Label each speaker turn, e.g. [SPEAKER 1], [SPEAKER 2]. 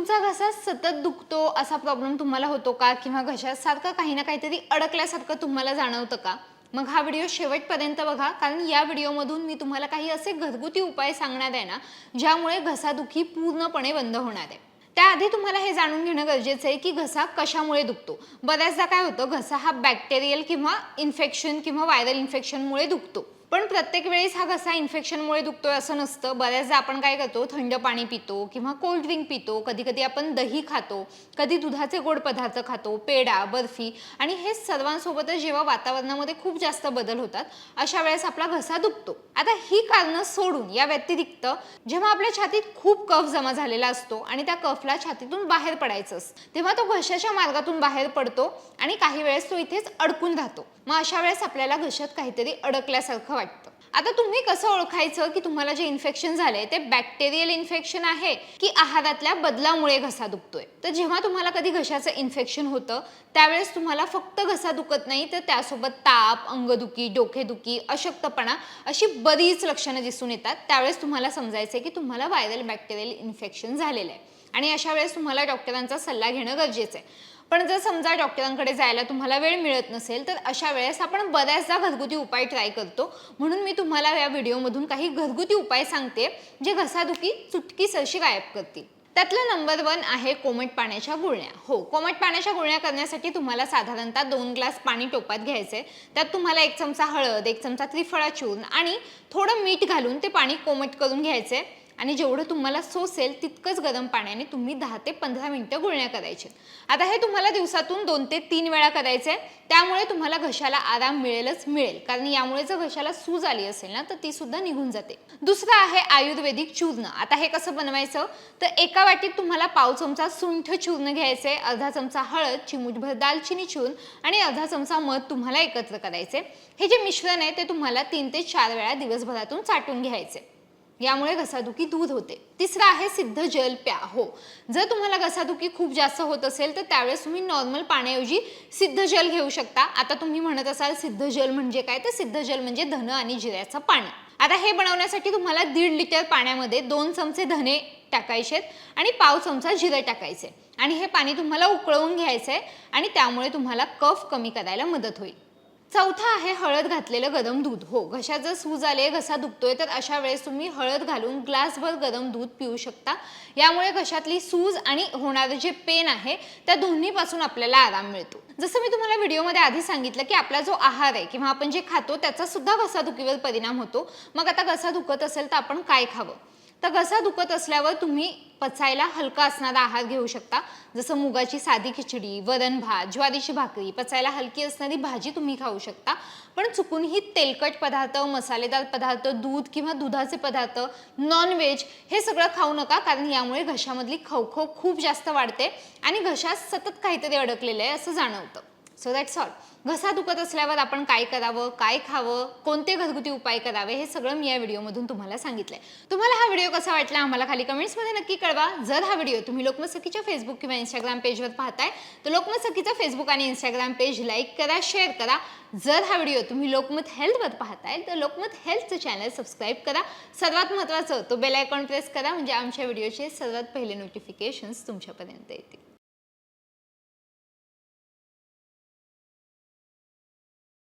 [SPEAKER 1] तुमचा घसा सतत दुखतो असा प्रॉब्लेम तुम्हाला होतो का? किंवा घशासारखं काही ना काहीतरी अडकल्यासारखं तुम्हाला जाणवतं का? मग हा व्हिडिओ शेवटपर्यंत बघा कारण या व्हिडिओमधून मी तुम्हाला काही असे घरगुती उपाय सांगणार आहे ना ज्यामुळे घसादुखी पूर्णपणे बंद होणार आहे. त्याआधी तुम्हाला हे जाणून घेणं गरजेचं आहे की घसा कशामुळे दुखतो? बऱ्याचदा काय होतं घसा हा बॅक्टेरियल किंवा इन्फेक्शन किंवा व्हायरल इन्फेक्शनमुळे दुखतो. पण प्रत्येक वेळेस हा घसा इन्फेक्शनमुळे दुखतोय असं नसतं. बऱ्याचदा आपण काय करतो थंड पाणी पितो किंवा कोल्ड ड्रिंक पितो. कधी कधी आपण दही खातो कधी दुधाचे गोड पदार्थ खातो पेढा बर्फी आणि हे सर्वांसोबतच जेव्हा वातावरणामध्ये खूप जास्त बदल होतात अशा वेळेस आपला घसा दुखतो. आता ही कारणं सोडून या व्यतिरिक्त जेव्हा आपल्या छातीत खूप कफ जमा झालेला असतो आणि त्या कफला छातीतून बाहेर पडायचं असतं तेव्हा तो घशाच्या मार्गातून बाहेर पडतो आणि काही वेळेस तो इथेच अडकून राहतो. मग अशा वेळेस आपल्याला घशात काहीतरी अडकल्यासारखं वाटतं. आता तुम्ही कसं ओळखायचं की तुम्हाला जे इन्फेक्शन झालंय ते बॅक्टेरियल इन्फेक्शन आहे की आहारातल्या बदलामुळे घसा दुखतोय? तर जेव्हा तुम्हाला कधी घशाचं इन्फेक्शन होतं त्यावेळेस तुम्हाला फक्त घसा दुखत नाही तर त्यासोबत ताप अंगदुखी डोकेदुखी अशक्तपणा अशी बरीच लक्षणं दिसून येतात. त्यावेळेस तुम्हाला समजायचं की तुम्हाला व्हायरल बॅक्टेरियल इन्फेक्शन झालेलं आहे. आणि अशा वेळेस तुम्हाला डॉक्टरांचा सल्ला घेणं गरजेचं आहे. पण जर समजा डॉक्टरांकडे जायला तुम्हाला वेळ मिळत नसेल तर अशा वेळेस आपण बऱ्याचदा घरगुती उपाय ट्राय करतो. म्हणून मी तुम्हाला या व्हिडिओमधून काही घरगुती उपाय सांगते जे घसादुखी चुटकी सरशी गायब करतील. त्यातलं नंबर वन आहे कोमट पाण्याच्या गुळण्या. हो कोमट पाण्याच्या गुळण्या करण्यासाठी तुम्हाला साधारणतः दोन ग्लास पाणी टोपात घ्यायचे त्यात तुम्हाला एक चमचा हळद एक चमचा त्रिफळा चूर्ण आणि थोडं मीठ घालून ते पाणी कोमट करून घ्यायचे आणि जेवढं तुम्हाला सोसेल तितकंच गरम पाण्याने तुम्ही दहा ते पंधरा मिनिटं गुळण्या करायचे. आता हे तुम्हाला दिवसातून दोन ते तीन वेळा करायचं आहे त्यामुळे तुम्हाला घशाला आराम मिळेलच मिळेल. कारण यामुळे जर घशाला सूज आली असेल ना तर ती सुद्धा निघून जाते. दुसरं आहे आयुर्वेदिक चूर्ण. आता हे कसं बनवायचं? तर एका वाटीत तुम्हाला पाव चमचा सुंठ चूर्ण घ्यायचे अर्धा चमचा हळद चिमूटभर दालचिनी चूर्ण आणि अर्धा चमचा मध तुम्हाला एकत्र करायचे हे जे मिश्रण आहे ते तुम्हाला तीन ते चार वेळा दिवसभरातून चाटून घ्यायचे यामुळे घसादुखी दूर होते. तिसरं आहे सिद्ध जल प्या हो जर तुम्हाला घसादुखी खूप जास्त होत असेल तर त्यावेळेस तुम्ही नॉर्मल पाण्याऐवजी सिद्ध जल घेऊ शकता. आता तुम्ही म्हणत असाल सिद्ध जल म्हणजे काय? तर सिद्ध जल म्हणजे धन आणि जिऱ्याचं पाणी. आता हे बनवण्यासाठी तुम्हाला दीड लिटर पाण्यामध्ये दोन चमचे धने टाकायचे आणि पाव चमचा जिरे टाकायचे आणि हे पाणी तुम्हाला उकळवून घ्यायचं आहे आणि त्यामुळे तुम्हाला कफ कमी करायला मदत होईल. चौथा आहे हळद घातलेलं गरम दूध. हो घशात जर सूज आले घसा दुखतोय तर अशा वेळेस तुम्ही हळद घालून ग्लासभर गरम दूध पिऊ शकता. यामुळे घशातली सूज आणि होणारं जे पेन आहे त्या दोन्हीपासून आपल्याला आराम मिळतो. जसं मी तुम्हाला व्हिडिओमध्ये आधी सांगितलं की आपला जो आहार आहे किंवा आपण जे खातो त्याचा सुद्धा घसादुखीवर परिणाम होतो. मग आता घसा दुखत असेल तर आपण काय खावं? तर घसा दुखत असल्यावर तुम्ही पचायला हलका असणारा आहार घेऊ शकता. जसं मुगाची साधी खिचडी वरण भात ज्वारीची भाकरी पचायला हलकी असणारी भाजी तुम्ही खाऊ शकता. पण चुकूनही तेलकट पदार्थ मसालेदार पदार्थ दूध किंवा दुधाचे पदार्थ नॉनव्हेज हे सगळं खाऊ नका कारण यामुळे घशामधली खवखव खूप जास्त वाढते आणि घशात सतत काहीतरी अडकलेलं आहे असं जाणवतं. सो दॅट्स ऑल घसा दुखत असल्यावर आपण काय करावं काय खावं कोणते घरगुती उपाय करावे हे सगळं मी या व्हिडिओमधून तुम्हाला सांगितलंय. तुम्हाला हा व्हिडिओ कसा वाटला आम्हाला खाली कमेंट्समध्ये नक्की कळवा. जर हा व्हिडिओ तुम्ही लोकमत सखीच्या फेसबुक किंवा इंस्टाग्राम पेजवर पाहताय तर लोकमत सखीचा फेसबुक आणि इंस्टाग्राम पेज लाईक करा शेअर करा. जर हा व्हिडिओ तुम्ही लोकमत हेल्थवर पाहताय तर लोकमत हेल्थचं चॅनल सबस्क्राईब करा. सर्वात महत्त्वाचं तो बेल आयकॉन प्रेस करा म्हणजे आमच्या व्हिडिओचे सर्वात पहिले नोटिफिकेशन्स तुमच्यापर्यंत येतील.